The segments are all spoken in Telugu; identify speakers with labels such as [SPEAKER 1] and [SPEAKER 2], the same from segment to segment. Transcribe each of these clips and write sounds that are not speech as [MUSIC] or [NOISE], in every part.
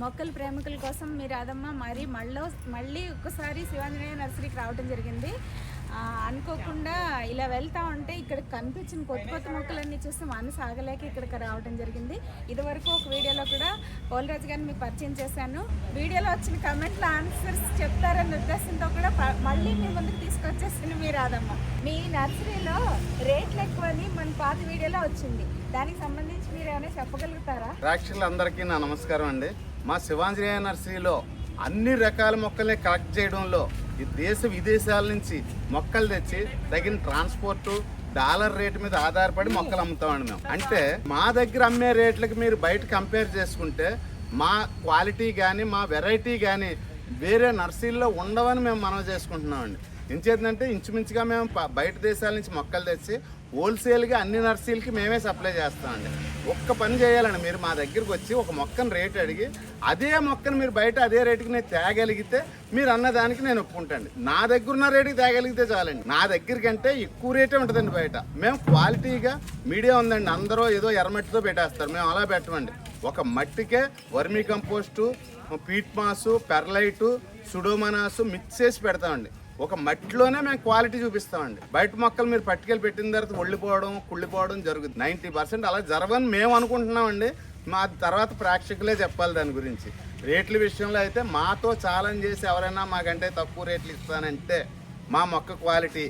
[SPEAKER 1] మొక్కల ప్రేమికుల కోసం మీ రాధమ్మ మరి మళ్ళీ మళ్ళీ ఒక్కసారి శివాంజనేయ నర్సరీకి రావడం జరిగింది. అనుకోకుండా ఇలా వెళ్తా ఉంటే ఇక్కడ కనిపించిన కొత్త కొత్త మొక్కలన్నీ చూస్తే మనసు ఆగలేక ఇక్కడికి రావడం జరిగింది. ఇదివరకు ఒక వీడియోలో కూడా పోలరాజు గారిని మీకు పరిచయం చేశాను. వీడియోలో వచ్చిన కమెంట్ల ఆన్సర్స్ చెప్తారన్న ఉద్దేశంతో కూడా మళ్ళీ మీ ముందుకు తీసుకొచ్చేసింది మీ రాదమ్మ మీ నర్సరీలో రేట్లు ఎక్కువని మన పాత వీడియోలో వచ్చింది. దానికి సంబంధించి మీరు ఏమైనా చెప్పగలుగుతారా?
[SPEAKER 2] ప్రేక్షకులందరికీ నా నమస్కారం అండి. మా శివాంజనేయ నర్సరీలో అన్ని రకాల మొక్కల్ని కలెక్ట్ చేయడంలో ఈ దేశ విదేశాల నుంచి మొక్కలు తెచ్చి తగిన ట్రాన్స్పోర్టు డాలర్ రేటు మీద ఆధారపడి మొక్కలు అమ్ముతామండి మేము. అంటే మా దగ్గర అమ్మే రేట్లకి మీరు బయట కంపేర్ చేసుకుంటే మా క్వాలిటీ కానీ మా వెరైటీ కానీ వేరే నర్సరీల్లో ఉండవని మేము మనం చేసుకుంటున్నామండి. ఇంచేతంటే ఇంచుమించుగా మేము బయట దేశాల నుంచి మొక్కలు తెచ్చి హోల్సేల్గా అన్ని నర్సరీలకి మేమే సప్లై చేస్తామండి ఒక్క పని చేయాలండి. మీరు మా దగ్గరికి వచ్చి ఒక మొక్కను రేట్ అడిగి అదే మొక్కను మీరు బయట అదే రేటుకి నేను తేగలిగితే మీరు అన్నదానికి నేను ఒప్పుకుంటాండి నా దగ్గర ఉన్న రేటుకి తేగలిగితే చాలండి. నా దగ్గర కంటే ఎక్కువ రేటే ఉంటుందండి బయట. మేము క్వాలిటీగా మీడియా ఉందండి. అందరూ ఏదో ఎర్రమట్టితో పెట్టేస్తారు. మేము అలా పెట్టమండి. ఒక మట్టికే vermicompost peat moss perlite pseudomonas mix చేసి పెడతామండి. ఒక మట్టిలోనే మేము క్వాలిటీ చూపిస్తామండి. బయట మొక్కలు మీరు పట్టుకెళ్ళి పెట్టిన తర్వాత ఒళ్ళిపోవడం కుళ్ళిపోవడం జరుగుతుంది నైంటీ పర్సెంట్ అలా జరగని మేము అనుకుంటున్నామండి. మా తర్వాత ప్రేక్షకులే చెప్పాలి దాని గురించి. రేట్ల విషయంలో అయితే మాతో ఛాలెంజ్ చేసి ఎవరైనా మాకంటే తక్కువ రేట్లు ఇస్తానంటే మా మొక్క క్వాలిటీ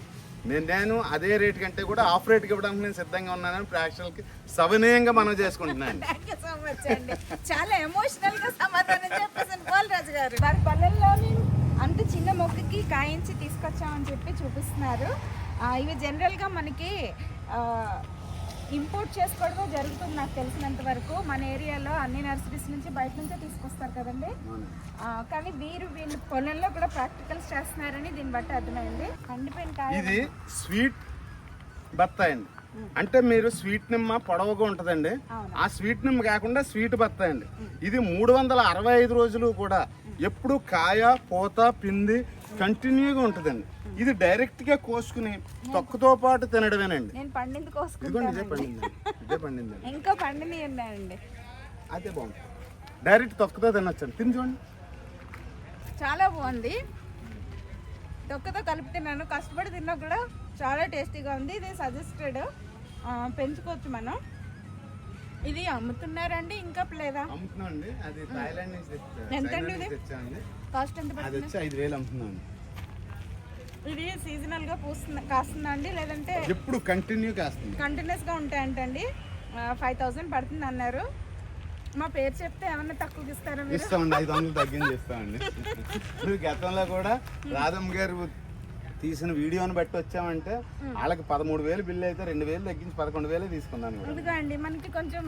[SPEAKER 2] నేను నేను అదే రేట్ కంటే కూడా ఆఫ్ రేట్కి ఇవ్వడానికి నేను సిద్ధంగా ఉన్నానని ప్రేక్షకులకి సవినయంగా మనం చేసుకుంటున్నాను. [LAUGHS]
[SPEAKER 1] చాలా ఎమోషనల్గా సమాధానం చెప్పేసి గారు. అంత చిన్న మొక్కకి కాయించి తీసుకొచ్చామని చెప్పి చూపిస్తున్నారు. ఇవి జనరల్గా మనకి ఇంపోర్ట్ చేసుకోవడమే జరుగుతుంది నాకు తెలిసినంత వరకు. మన ఏరియాలో అన్ని నర్సరీస్ నుంచి బయట నుంచే తీసుకొస్తారు కదండి. కానీ వీరు వీళ్ళు పొలంలో కూడా ప్రాక్టికల్స్ చేస్తున్నారని దీన్ని బట్టి అర్థమైంది. పండిపోయిన కాయ
[SPEAKER 2] ఇది స్వీట్ బత్తాయి అండి. అంటే మీరు స్వీట్ నిమ్మ పొడవుగా ఉంటుందండి. ఆ స్వీట్ నిమ్మ కాకుండా స్వీట్ బత్తాయి అండి. ఇది మూడు వందల అరవై ఐదు రోజులు కూడా ఎప్పుడు కాయ పూత పిండి కంటిన్యూగా ఉంటుందండి. ఇది డైరెక్ట్గా కోసుకుని తొక్కతో పాటు తినడమేనండి.
[SPEAKER 1] నేను పండింది
[SPEAKER 2] ఇదే ఇదే
[SPEAKER 1] ఇంకా పండిని ఉన్నాయండి.
[SPEAKER 2] అదే బాగుంటుంది డైరెక్ట్ తొక్కతో తినొచ్చండి. తిని చూడండి.
[SPEAKER 1] చాలా బాగుంది. తొక్కతో కలిపి తిన్నాను. కష్టపడి తిన్నా కూడా చాలా టేస్టీగా ఉంది. ఇది సజెస్టెడ్ పెంచుకోవచ్చు మనం. ఇది అమ్ముతున్నారండి ఇంకా లేదా?
[SPEAKER 2] అమ్ముతున్నామండి. అది థాయిలాండ్ నుంచి
[SPEAKER 1] ఎంత అండి ఇది? కాస్ట్ ఎంత
[SPEAKER 2] అది వచ్చి ఐదు వేలు అమ్ముతున్నామండి.
[SPEAKER 1] ఇది సీజనల్గా పూస్తుందా కాస్తుందా అండి? లేదంటే
[SPEAKER 2] ఎప్పుడు కంటిన్యూ కాస్తుంది.
[SPEAKER 1] కంటిన్యూస్గా ఉంటాయంటండి. ఫైవ్ థౌసండ్ పడుతుంది అన్నారు. మా పేరు చెప్తే ఏమన్నా తక్కువకి ఇస్తారా
[SPEAKER 2] ఇస్తామండి. ఐదు వందలు తగ్గించి ఇస్తామండి. [LAUGHS] గతంలో కూడా రాధమ్మ గారు తీసిన వీడియోని బట్టి వచ్చామంటే వాళ్ళకి పదమూడు వేలు బిల్లు అయితే రెండు వేలు తగ్గించి పదకొండు వేలే తీసుకున్నాను కూడా.
[SPEAKER 1] అండి మనకి కొంచెం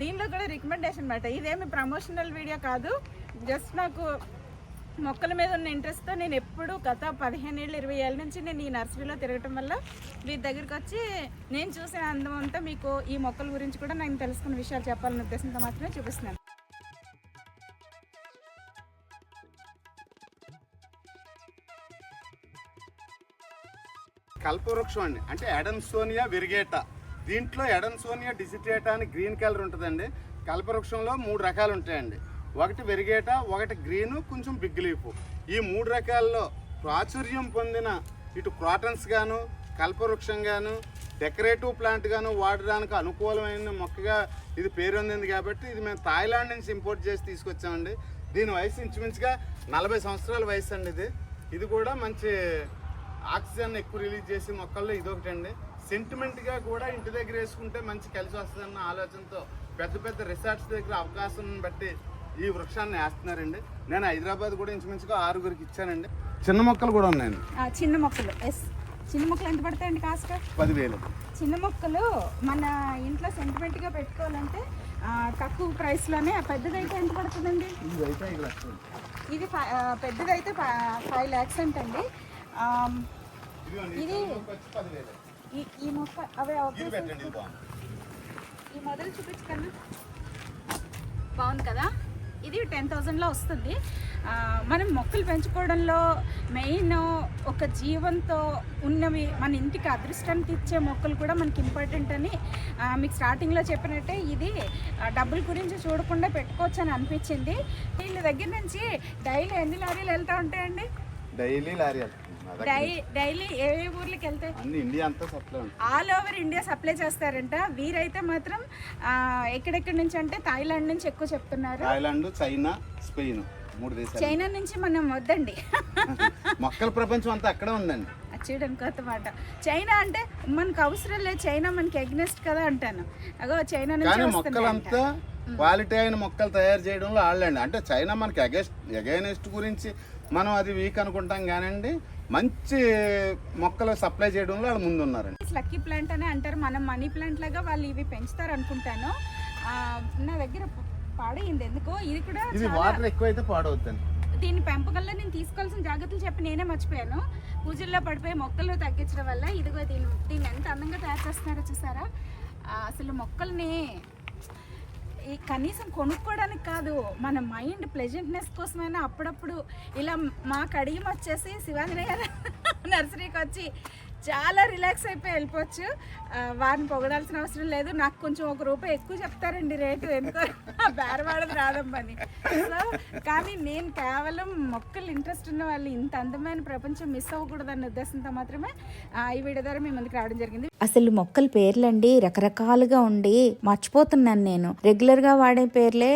[SPEAKER 1] దీనిలో కూడా రికమెండేషన్ బట్ట ఇదేమి ప్రమోషనల్ వీడియో కాదు. జస్ట్ నాకు మొక్కల మీద ఉన్న ఇంట్రెస్ట్తో నేను ఎప్పుడు గత పదిహేను ఏళ్ళు ఇరవై ఏళ్ళ నుంచి నేను ఈ నర్సరీలో తిరగటం వల్ల వీరి దగ్గరికి వచ్చి నేను చూసిన అందం అంతా మీకు ఈ మొక్కల గురించి కూడా నేను తెలుసుకున్న విషయాలు చెప్పాలనే ఉద్దేశంతో మాత్రమే చూపిస్తున్నాను.
[SPEAKER 2] కల్పవృక్షం అండి. అంటే ఎడన్సోనియా విరిగేట. దీంట్లో ఎడన్సోనియా డిజిటేటా అని గ్రీన్ కలర్ ఉంటుందండి. కల్పవృక్షంలో మూడు రకాలు ఉంటాయండి. ఒకటి వెరిగేట ఒకటి గ్రీన్ కొంచెం బిగ్ లీఫ్. ఈ మూడు రకాల్లో ప్రాచుర్యం పొందిన ఇటు క్రాటన్స్ గాను కల్పవృక్షం గాను డెకరేటివ్ ప్లాంట్ గాను వాడడానికి అనుకూలమైన మొక్కగా ఇది పేరొందింది కాబట్టి ఇది మేము థాయిలాండ్ నుంచి ఇంపోర్ట్ చేసి తీసుకొచ్చామండి. దీని వయసు ఇంచుమించుగా నలభై సంవత్సరాల వయసు అండి ఇది. ఇది కూడా మంచి ఆక్సిజన్ ఎక్కువ రిలీజ్ చేసి మొక్కల్లో ఇదొకటి అండి సెంటిమెంట్గా కూడా ఇంటి దగ్గర వేసుకుంటే మంచి కలిసి వస్తుందన్న ఆలోచనతో పెద్ద పెద్ద రిసార్ట్స్ దగ్గర అవకాశం బట్టి ఈ వృక్షాన్ని వేస్తున్నారండి. నేను హైదరాబాద్ కూడా ఇంచుమించుగా ఆరుగురికి ఇచ్చానండి. చిన్న మొక్కలు కూడా ఉన్నాయండి.
[SPEAKER 1] చిన్న మొక్కలు. ఎస్. చిన్న మొక్కలు ఎంత పడతాయండి కాస్ట్?
[SPEAKER 2] పదివేలు.
[SPEAKER 1] చిన్న మొక్కలు మన ఇంట్లో సెంటిమెంట్గా పెట్టుకోవాలంటే తక్కువ ప్రైస్లోనే పెద్దదైతే ఎంత పడుతుందండి?
[SPEAKER 2] ఇది
[SPEAKER 1] పెద్దదైతే ఫైవ్ ల్యాక్స్ అంటండి.
[SPEAKER 2] ఇదిగోండి
[SPEAKER 1] ఇది-
[SPEAKER 2] ఈ మొక్క
[SPEAKER 1] అవే ఈ మొదలు చూపించు కన్నా. బాగుంది కదా? ఇది టెన్ థౌజండ్లో వస్తుంది. మనం మొక్కలు పెంచుకోవడంలో మెయిన్ ఒక జీవంతో ఉన్నవి మన ఇంటికి అదృష్టాన్ని తెచ్చే మొక్కలు కూడా మనకి ఇంపార్టెంట్ అని మీకు స్టార్టింగ్లో చెప్పినట్టే ఇది డబ్బుల గురించి చూడకుండా పెట్టుకోవచ్చు అని అనిపించింది. వీళ్ళ దగ్గర నుంచి డైలీ ఎన్ని లారీలు వెళ్తూ ఉంటాయండి?
[SPEAKER 2] డైలీ లారీ
[SPEAKER 1] డైలీ ఏ ఏ ఊర్లకి వెళ్తాయి
[SPEAKER 2] ఇండియా అంతా supply
[SPEAKER 1] all over India supply చేస్తారంట. వీరైతే మాత్రం ఎక్కడెక్కడి నుంచి అంటే థాయిలాండ్ నుంచి ఎక్కువ చెప్తున్నారు.
[SPEAKER 2] థాయిలాండ్ చైనా స్పెయిన్ మూడు దేశాలు.
[SPEAKER 1] చైనా నుంచి మనం వద్దండి. [LAUGHS]
[SPEAKER 2] మొక్కల ప్రపంచం అంతా అక్కడే ఉందండి.
[SPEAKER 1] చూడండి కొత్త మాట. చైనా అంటే మనకు అవసరం లేదు. చైనా మనకి ఎగ్నెస్ట్ కదా అంటాను. అగో చైనా నుంచి.
[SPEAKER 2] మొక్కలంతా క్వాలిటీ అయిన మొక్కలు తయారు చేయడంలో వాళ్ళండి అంటే చైనా మనకి అగెస్ట్ అగైనెస్ట్ గురించి మనం అది వీక్ అనుకుంటాం కానండి మంచి మొక్కలు సప్లై చేయడంలో వాళ్ళు ముందు ఉన్నారండి
[SPEAKER 1] లక్కీ ప్లాంట్ అని అంటారు. మనం మనీ ప్లాంట్ లాగా వాళ్ళు ఇవి పెంచుతారు అనుకుంటాను ఆ, నా దగ్గర పాడైంది. ఎందుకో? ఇది కూడా
[SPEAKER 2] ఇది
[SPEAKER 1] చాలా-
[SPEAKER 2] వాటర్ ఎక్కువైతే పాడవుతుంది
[SPEAKER 1] దీని పెంపకంలో నేను తీసుకోవాల్సిన జాగ్రత్తలు చెప్పి నేనే మర్చిపోయాను. పూజల్లో పడిపోయి మొక్కలు తగ్గించడం వల్ల ఇదిగో దీని దీన్ని ఎంత అందంగా తయారు చేస్తున్నారో చూసారా? అసలు మొక్కల్ని కనీసం కొనుక్కోవడానికి కాదు మన మైండ్ ప్లెజెంట్నెస్ కోసమైనా అప్పుడప్పుడు ఇలా మా కడియం వచ్చేసి శివాంజనేయ నర్సరీకి వచ్చి చాలా రిలాక్స్ అయిపోయి వెళ్ళిపోవచ్చు. వారిని పొగడాల్సిన అవసరం లేదు. నాకు కొంచెం ఒక రూపాయి ఎక్కువ చెప్తారండి రేటు. ఎందుకో బేరవాడదు రాదమ్మని. సో కానీ నేను కేవలం మొక్కలు ఇంట్రెస్ట్ ఉన్న వాళ్ళు ఇంత అందమైన ప్రపంచం మిస్ అవ్వకూడదన్న ఉద్దేశంతో మాత్రమే ఈ వీడియో ద్వారా మీ ముందుకు రావడం జరిగింది.
[SPEAKER 3] అసలు మొక్కల పేర్లండి రకరకాలుగా ఉండి మర్చిపోతున్నాను నేను. రెగ్యులర్గా వాడే పేర్లే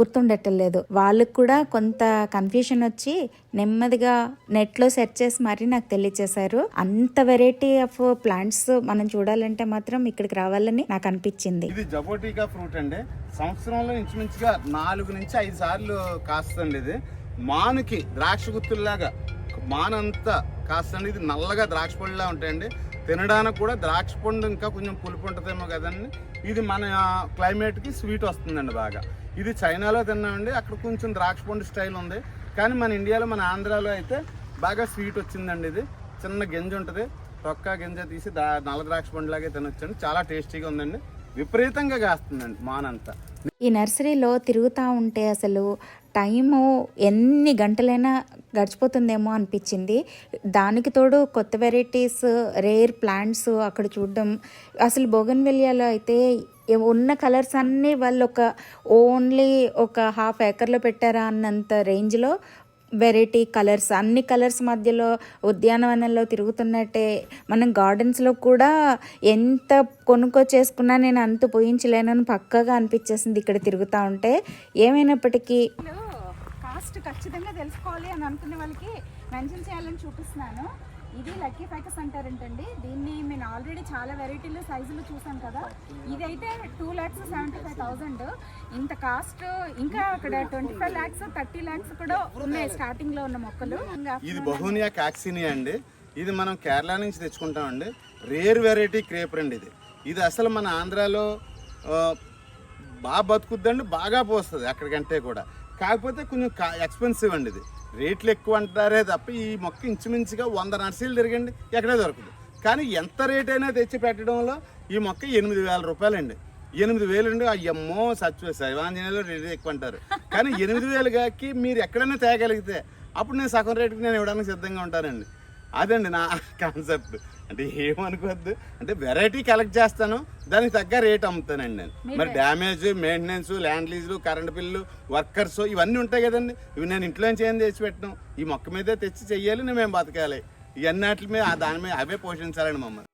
[SPEAKER 3] గుర్తుండటం లేదు వాళ్ళకు కూడా కొంత కన్ఫ్యూషన్ వచ్చి నెమ్మదిగా నెట్లో సెర్చ్ చేసి మరీ నాకు తెలియచేశారు. అంత వెరైటీ ఆఫ్ ప్లాంట్స్ మనం చూడాలంటే మాత్రం ఇక్కడికి రావాలని నాకు అనిపించింది.
[SPEAKER 2] ఇది జబోటికా ఫ్రూట్ అండి. సంవత్సరంలో ఇంచుమించుగా నాలుగు నుంచి ఐదు సార్లు కాస్తుంది ఇది. మానుకి ద్రాక్ష గుత్తుల్లాగా మానంతా కాస్తండి ఇది నల్లగా ద్రాక్ష పండులా ఉంటాయండి. తినడానికి కూడా ద్రాక్ష పండు ఇంకా కొంచెం పులుపు ఉంటుందేమో కదండి. ఇది మన క్లైమేట్కి స్వీట్ వస్తుందండి బాగా. ఇది చైనాలో తిన్నామండి. అక్కడ కొంచెం ద్రాక్ష పండు స్టైల్ ఉంది. కానీ మన ఇండియాలో మన ఆంధ్రాలో అయితే బాగా స్వీట్ వచ్చిందండి ఇది. చిన్న గింజ ఉంటుంది. తొక్క గింజ తీసి దా నల్ల ద్రాక్ష పండులాగే తినొచ్చండి. చాలా టేస్టీగా ఉందండి. విపరీతంగా కాస్తుందండి మానంతా.
[SPEAKER 3] ఈ నర్సరీలో తిరుగుతూ ఉంటే అసలు టైము ఎన్ని గంటలైనా గడిచిపోతుందేమో అనిపించింది. దానికి తోడు కొత్త వెరైటీస్ రేర్ ప్లాంట్స్ అక్కడ చూడడం. అసలు బోగన్వెలియాలో అయితే ఉన్న కలర్స్ అన్నీ వాళ్ళు ఒక ఓన్లీ ఒక హాఫ్ ఏకర్లో పెట్టారా అన్నంత రేంజ్లో వెరైటీ కలర్స్. అన్ని కలర్స్ మధ్యలో ఉద్యానవనంలో తిరుగుతున్నట్టే మనం గార్డెన్స్లో కూడా ఎంత కొనుక్కొచ్చేసుకున్నా నేను అంత పోయించలేనని పక్కగా అనిపించేసింది ఇక్కడ తిరుగుతూ ఉంటే. ఏమైనప్పటికీ
[SPEAKER 1] కాస్ట్ ఖచ్చితంగా తెలుసుకోవాలి అని అనుకునే వాళ్ళకి మెన్షన్ చేయాలని చూపిస్తున్నాను. ఇది లక్కీ ఫైకస్ అంటారంటండి. దీన్ని నేను ఆల్రెడీ చాలా వెరైటీలు సైజులు చూసాను కదా. ఇదైతే two lakhs seventy five thousand ఇంత కాస్ట్ ఇంకా అక్కడ twenty five lakhs thirty lakhs కూడా ఉన్నాయి స్టార్టింగ్లో ఉన్న మొక్కలు.
[SPEAKER 2] ఇది బహునియా కాక్సినియా అండి. ఇది మనం కేరళ నుంచి తెచ్చుకుంటామండి. రేర్ వెరైటీ క్రేపర్ అండి ఇది. ఇది అసలు మన ఆంధ్రాలో బాగా బతుకుద్దండి బాగా పోస్తుంది అక్కడికంటే కూడా. కాకపోతే కొంచెం ఎక్స్పెన్సివ్ అండి ఇది. రేట్లు ఎక్కువ అంటారే తప్ప ఈ మొక్క ఇంచుమించుగా వంద నర్సీలు తిరగండి ఎక్కడే దొరకదు. కానీ ఎంత రేట్ అయినా తెచ్చి పెట్టడంలో ఈ మొక్క ఎనిమిది వేల రూపాయలండి. ఎనిమిది వేలుండి అయ్యమ్మో సత్య శైవాంజనేయులు రేట్ ఎక్కువ అంటారు. కానీ ఎనిమిది వేలు కాకి మీరు ఎక్కడైనా తేగలిగితే అప్పుడు నేను సగం రేటుకి నేను ఇవ్వడానికి సిద్ధంగా ఉంటానండి. అదండి నా [LAUGHS] కాన్సెప్ట్ అంటే ఏమనుకోవద్దు. అంటే వెరైటీ కలెక్ట్ చేస్తాను. దానికి తగ్గ రేట్ అమ్ముతానండి నేను. మరి డ్యామేజ్ మెయింటెనెన్స్ ల్యాండ్ లీజులు కరెంట్ బిల్లు వర్కర్స్ ఇవన్నీ ఉంటాయి కదండి. ఇవి నేను ఇంట్లో ఏం తెచ్చి పెట్టను? ఈ మొక్క మీదే తెచ్చి చెయ్యాలి నేను మేము బతకాలి. ఇవన్నీ మీద ఆ దాని మీద అవే పోషించాలండి మమ్మల్ని.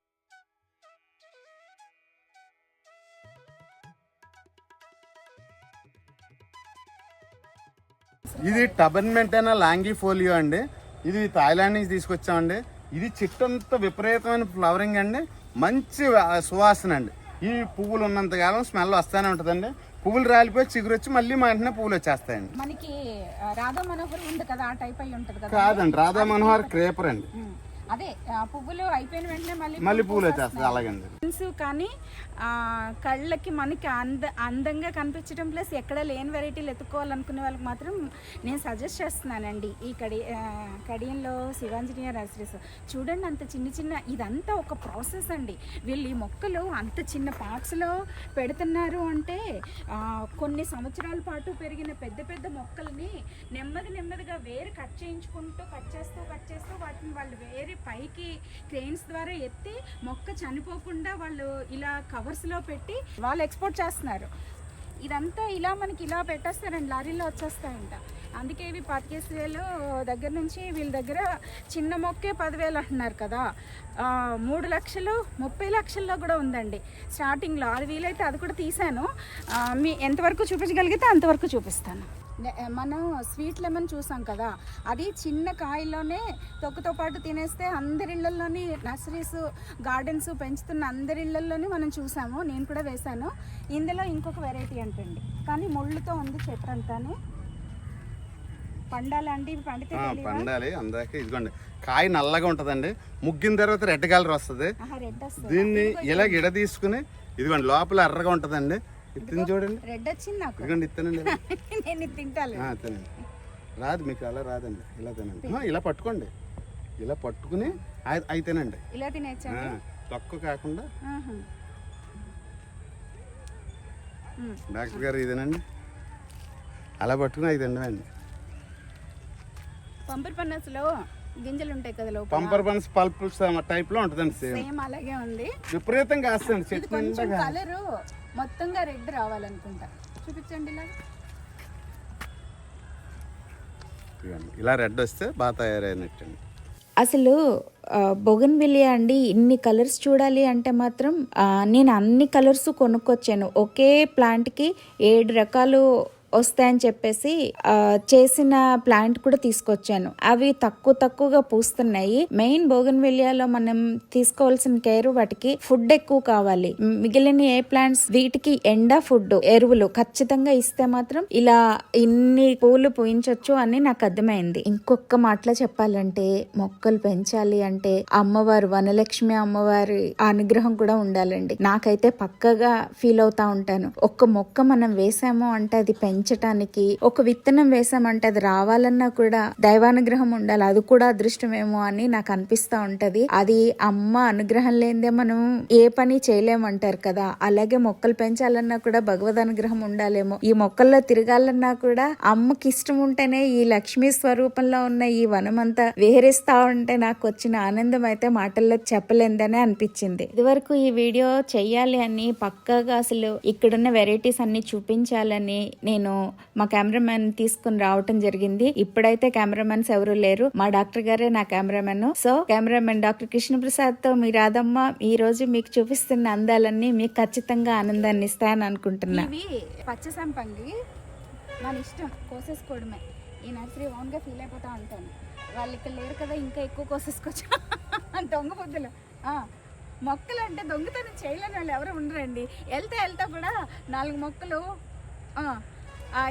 [SPEAKER 2] ఇది టబన్మెంటైన లాంగి ఫోలియో అండి. ఇది థాయిలాండ్ నుంచి తీసుకొచ్చామండి. ఇది చెట్టు అంతా విపరీతమైన ఫ్లవరింగ్ అండి. మంచి సువాసన అండి. ఈ పువ్వులు ఉన్నంత కాలం స్మెల్ వస్తూనే ఉంటుందండి. పువ్వులు రాలిపోయి చిగురు వచ్చి మళ్ళీ మా ఇంటినే పువ్వులు వచ్చేస్తాయండి.
[SPEAKER 1] మనకి రాధా మనోహర్ ఉంది కదా ఆ టైప్ అయి ఉంటుంది కదా.
[SPEAKER 2] కాదండి రాధా మనోహర్ క్రేపర్ అండి.
[SPEAKER 1] అదే పువ్వులు అయిపోయిన వెంటనే మళ్ళీ
[SPEAKER 2] మళ్ళీ
[SPEAKER 1] పువ్వు
[SPEAKER 2] పూలు
[SPEAKER 1] పూసేస్తున్నాయి.
[SPEAKER 2] వచ్చేస్తుంది అలాగండి
[SPEAKER 1] తెలుసు కానీ ఆ, కళ్ళకి మనకి అంద అందంగా కనిపించడం ప్లస్ ఎక్కడ లేని వెరైటీలు ఎత్తుకోవాలనుకునే వాళ్ళకి మాత్రం నేను సజెస్ట్ చేస్తున్నానండి. ఈ కడి కడియంలో శివాంజనేయ నర్సరీస్. చూడండి అంత చిన్న చిన్న ఇదంతా ఒక ప్రాసెస్ అండి. వీళ్ళు ఈ మొక్కలు అంత చిన్న పార్ట్స్లో పెడుతున్నారు అంటే కొన్ని సంవత్సరాల పాటు పెరిగిన పెద్ద పెద్ద మొక్కల్ని నెమ్మది నెమ్మదిగా వేరు కట్ చేయించుకుంటూ కట్ చేస్తూ కట్ చేస్తూ వాటిని వాళ్ళు వేరే పైకి క్రెయిన్స్ ద్వారా ఎత్తి మొక్క చనిపోకుండా వాళ్ళు ఇలా కవర్స్లో పెట్టి వాళ్ళు ఎక్స్పోర్ట్ చేస్తున్నారు. ఇదంతా ఇలా మనకి ఇలా పెట్టేస్తారండి లారీలో వచ్చేస్తాయంట. అందుకే ఇవి పాతికేసి వేలు దగ్గర నుంచి వీళ్ళ దగ్గర చిన్న మొక్కే పదివేలు అంటున్నారు కదా. మూడు లక్షలు ముప్పై లక్షల్లో కూడా ఉందండి. స్టార్టింగ్లో అది వీలైతే అది కూడా తీసాను మీ ఎంతవరకు చూపించగలిగితే అంతవరకు చూపిస్తాను. మనం స్వీట్ లెమన్ చూసాం కదా అది చిన్న కాయలోనే తొక్కుతో పాటు తినేస్తే అందరి ఇళ్ళలోని నర్సరీస్ గార్డెన్స్ పెంచుతున్న అందరి ఇళ్ళలోని మనం చూసాము. నేను కూడా వేశాను. ఇందులో ఇంకొక వెరైటీ అంటండి కానీ ముళ్ళుతో ఉంది చెట్టు అంతానే పండాలండి పండితే?
[SPEAKER 2] పండాలి. అందాక ఇదిగోండి. కాయ నల్లగా ఉంటుందండి. ముగ్గిన తర్వాత రెడ్ కలర్ వస్తుంది. దీన్ని ఇలా గిడ తీసుకుని ఇదిగోండి లోపల ఎర్రగా ఉంటుందండి. ఇత్తిని చూడండి.
[SPEAKER 1] రెడ్ వచ్చింది నాకు.
[SPEAKER 2] ఇదిగోండి ఇత్తనండి. [LAUGHS]
[SPEAKER 1] నేను తింటాను
[SPEAKER 2] తినండి. రాదు మీకు అలా రాదండి. ఇలా తినండి. ఇలా పట్టుకోండి. ఇలా పట్టుకుని అయి తినండి.
[SPEAKER 1] ఇలా
[SPEAKER 2] ఆ,
[SPEAKER 1] తినేచ్చండి
[SPEAKER 2] తక్కువ కాకుండా. డాక్టర్ గారు ఇదేనండి అలా పట్టుకుని అయి తినడండి.
[SPEAKER 1] పంపర్ పన్నసులో గింజలు ఉంటాయి కదా లోపల.
[SPEAKER 2] పంపర్ బన్స్ పల్ప్ టైప్లో ఉంటుందండి సేమ్.
[SPEAKER 1] అలాగే ఉంది.
[SPEAKER 2] విపరీతంగా కాస్తుంది
[SPEAKER 1] ఇది
[SPEAKER 2] చెట్టు
[SPEAKER 1] కలరు. మొత్తంగా రెడ్ రావాలనుకుంటా. చూపించండి ఇలా.
[SPEAKER 2] ఇలా రెడ్ వస్తే బాగా తయారైనట్టండి.
[SPEAKER 3] అసలు బొగన్ విలియా అండి ఇన్ని కలర్స్ చూడాలి అంటే మాత్రం నేను అన్ని కలర్స్ కొనుక్కొచ్చాను. ఒకే ప్లాంట్కి ఏడు రకాలు వస్తాయని చెప్పేసి చేసిన ప్లాంట్ కూడా తీసుకొచ్చాను. అవి తక్కువ తక్కువగా పూస్తున్నాయి. మెయిన్ బోగన్ విలియాలో మనం తీసుకోవాల్సిన కేర్ వాటికి ఫుడ్ ఎక్కువ కావాలి. మిగిలిన ఏ ప్లాంట్స్ వీటికి ఎండ ఫుడ్ ఎరువులు ఖచ్చితంగా ఇస్తే మాత్రం ఇలా ఇన్ని పూలు పూయించవచ్చు అని నాకు అర్థమైంది. ఇంకొక మాటలో చెప్పాలంటే మొక్కలు పెంచాలి అంటే అమ్మవారు వనలక్ష్మి అమ్మవారి అనుగ్రహం కూడా ఉండాలండి. నాకైతే పక్కగా ఫీల్ అవుతా ఉంటాను. ఒక్క మొక్క మనం వేసాము అంటే అది పెంచ పెంచటానికి ఒక విత్తనం వేసామంటే అది రావాలన్నా కూడా దైవానుగ్రహం ఉండాలి. అది కూడా అదృష్టమేమో అని నాకు అనిపిస్తా ఉంటది. అది అమ్మ అనుగ్రహం లేనిదే మనం ఏ పని చేయలేమంటారు కదా. అలాగే మొక్కలు పెంచాలన్నా కూడా భగవద్ అనుగ్రహం ఉండాలేమో. ఈ మొక్కల్లో తిరగాలన్నా కూడా అమ్మకి ఇష్టం ఉంటేనే ఈ లక్ష్మీ స్వరూపంలో ఉన్న ఈ వనమంతా విహరిస్తా ఉంటే నాకు వచ్చిన ఆనందం అయితే మాటల్లో చెప్పలేందనే అనిపించింది. ఇదివరకు ఈ వీడియో చెయ్యాలి అని పక్కాగా అసలు ఇక్కడున్న వెరైటీస్ అన్ని చూపించాలని నేను మా కెమెరామెన్ తీసుకుని రావటం జరిగింది. ఇప్పుడైతే కెమెరామెన్స్ ఎవరు లేరు. మా డాక్టర్ గారే నా కెమెరామెన్. సో కెమెరామెన్ డాక్టర్ కృష్ణప్రసాద్తో మీ రాధమ్మ ఈ రోజు మీకు చూపిస్తున్న అందాలన్నీ మీకు ఖచ్చితంగా ఆనందాన్ని ఇస్తాయని అనుకుంటున్నా.
[SPEAKER 1] ఇవి పచ్చ సంపంగి మన ఇష్టం కోసేసుకోవడమే. ఈ నర్సరీ ఓన్గా ఫీల్ అయిపోతా ఉంటాను. వాళ్ళు ఇక్కడ లేరు కదా ఇంకా ఎక్కువ కోసేసుకోవచ్చు. [LAUGHS] దొంగ బుద్ధులు. మొక్కలు అంటే దొంగతనం చేయలేని వాళ్ళు ఎవరు ఉండరండి. వెళ్తే వెళ్తా కూడా నాలుగు మొక్కలు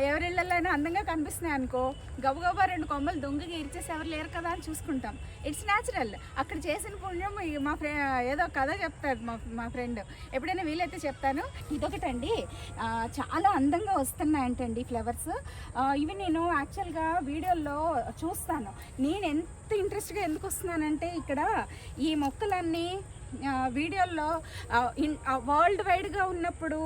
[SPEAKER 1] ఎవరిళ్ళైనా అందంగా కనిపిస్తున్నాయి అనుకో. గబగబా రెండు కొమ్మలు దొంగగా ఇరిచేసి ఎవరు లేరు కదా అని చూసుకుంటాం. ఇట్స్ న్యాచురల్ అక్కడ చేసిన పుణ్యం మా ఫ్రె ఏదో కథ చెప్తాడు మా మా ఫ్రెండ్. ఎప్పుడైనా వీలైతే చెప్తాను. ఇదొకటండి. చాలా అందంగా వస్తున్నాయంటండి ఫ్లవర్స్. ఇవి నేను యాక్చువల్గా వీడియోల్లో చూస్తాను. నేను ఎంత ఇంట్రెస్ట్గా ఎందుకు వస్తున్నానంటే ఇక్కడ ఈ మొక్కలన్నీ వీడియోల్లో వరల్డ్ వైడ్గా ఉన్నప్పుడు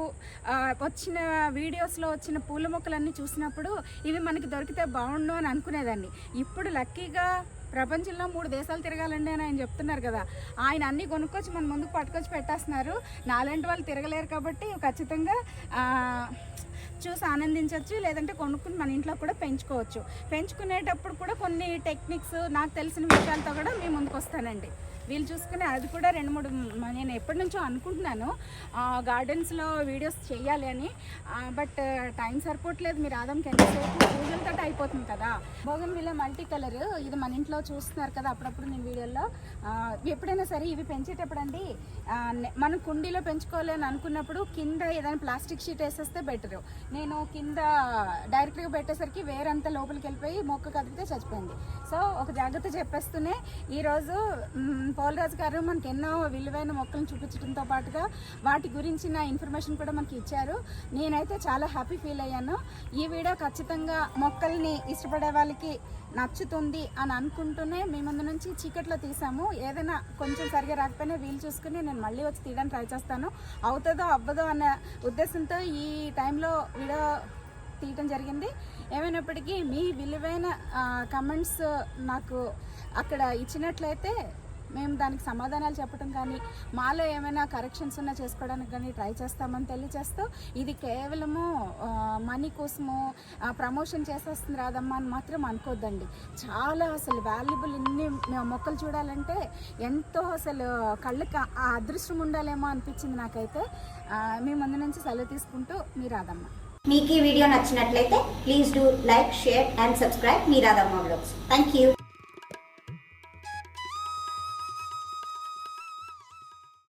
[SPEAKER 1] వచ్చిన వీడియోస్లో వచ్చిన పూల మొక్కలన్నీ చూసినప్పుడు ఇవి మనకి దొరికితే బాగుండు అని అనుకునేదాన్ని. ఇప్పుడు లక్కీగా ప్రపంచంలో మూడు దేశాలు తిరగాలండి అని ఆయన చెప్తున్నారు కదా. ఆయన అన్ని కొనుక్కొచ్చి మన ముందుకు పట్టుకొచ్చి పెట్టేస్తున్నారు. నాలాంటి వాళ్ళు తిరగలేరు కాబట్టి ఖచ్చితంగా చూసి ఆనందించవచ్చు లేదంటే కొనుక్కుని మన ఇంట్లో కూడా పెంచుకోవచ్చు. పెంచుకునేటప్పుడు కూడా కొన్ని టెక్నిక్స్ నాకు తెలిసిన విషయాలతో కూడా మీ ముందుకు వస్తానండి. వీళ్ళు చూసుకుని అది కూడా రెండు మూడు నేను ఎప్పటి నుంచో అనుకుంటున్నాను. గార్డెన్స్లో వీడియోస్ చేయాలి అని. బట్ టైం సరిపోవట్లేదు. మీరు ఆదంకి ఎంతసేపు పూజలతో అయిపోతుంది కదా. భోగన్ వీళ్ళ మల్టీ కలర్ ఇది మన ఇంట్లో చూస్తున్నారు కదా అప్పుడప్పుడు నేను వీడియోలో ఎప్పుడైనా సరే ఇవి పెంచేటప్పుడు అండి మనం కుండీలో పెంచుకోవాలి అని అనుకున్నప్పుడు కింద ఏదైనా ప్లాస్టిక్ షీట్ వేసేస్తే బెటర్. నేను కింద డైరెక్ట్గా పెట్టేసరికి వేరంతా లోపలికి వెళ్ళిపోయి మొక్క కదిపితే చచ్చిపోయింది. సో ఒక జాగ్రత్త చెప్పేస్తూనే ఈరోజు మ్, పోలరాజు గారు మనకి ఎన్నో విలువైన మొక్కలను చూపించడంతో పాటుగా వాటి గురించిన ఇన్ఫర్మేషన్ కూడా మనకి ఇచ్చారు. నేనైతే చాలా హ్యాపీ ఫీల్ అయ్యాను. ఈ వీడియో ఖచ్చితంగా మొక్కల్ని ఇష్టపడే వాళ్ళకి నచ్చుతుంది అని అనుకుంటూనే మీ ముందు నుంచి చీకట్లో తీసాము. ఏదైనా కొంచెం సరిగా రాకపోయినా వీలు చూసుకుని నేను మళ్ళీ వచ్చి తీయడానికి ట్రై చేస్తాను. అవుతుందో అవ్వదో అన్న ఉద్దేశంతో ఈ టైంలో వీడియో తీయటం జరిగింది. ఏమైనప్పటికీ మీ విలువైన కమెంట్స్ నాకు అక్కడ ఇచ్చినట్లయితే మేము దానికి సమాధానాలు చెప్పడం కానీ మాలో ఏమైనా కరెక్షన్స్ ఉన్నా చేసుకోవడానికి కానీ ట్రై చేస్తామని తెలియజేస్తూ ఇది కేవలము మనీ కోసము ప్రమోషన్ చేసేస్తుంది రాదమ్మా అని మాత్రం అనుకోద్దండి. చాలా అసలు వాల్యుబుల్ ఇన్ని మొక్కలు చూడాలంటే ఎంతో అసలు కళ్ళకి ఆ అదృష్టం ఉండాలేమో అనిపించింది నాకైతే. మీ ముందు నుంచి సెలవు తీసుకుంటూ మీ రాదమ్మ
[SPEAKER 4] మీకు ఈ వీడియో నచ్చినట్లయితే please do like share and subscribe me Radhamma blogs. Thank you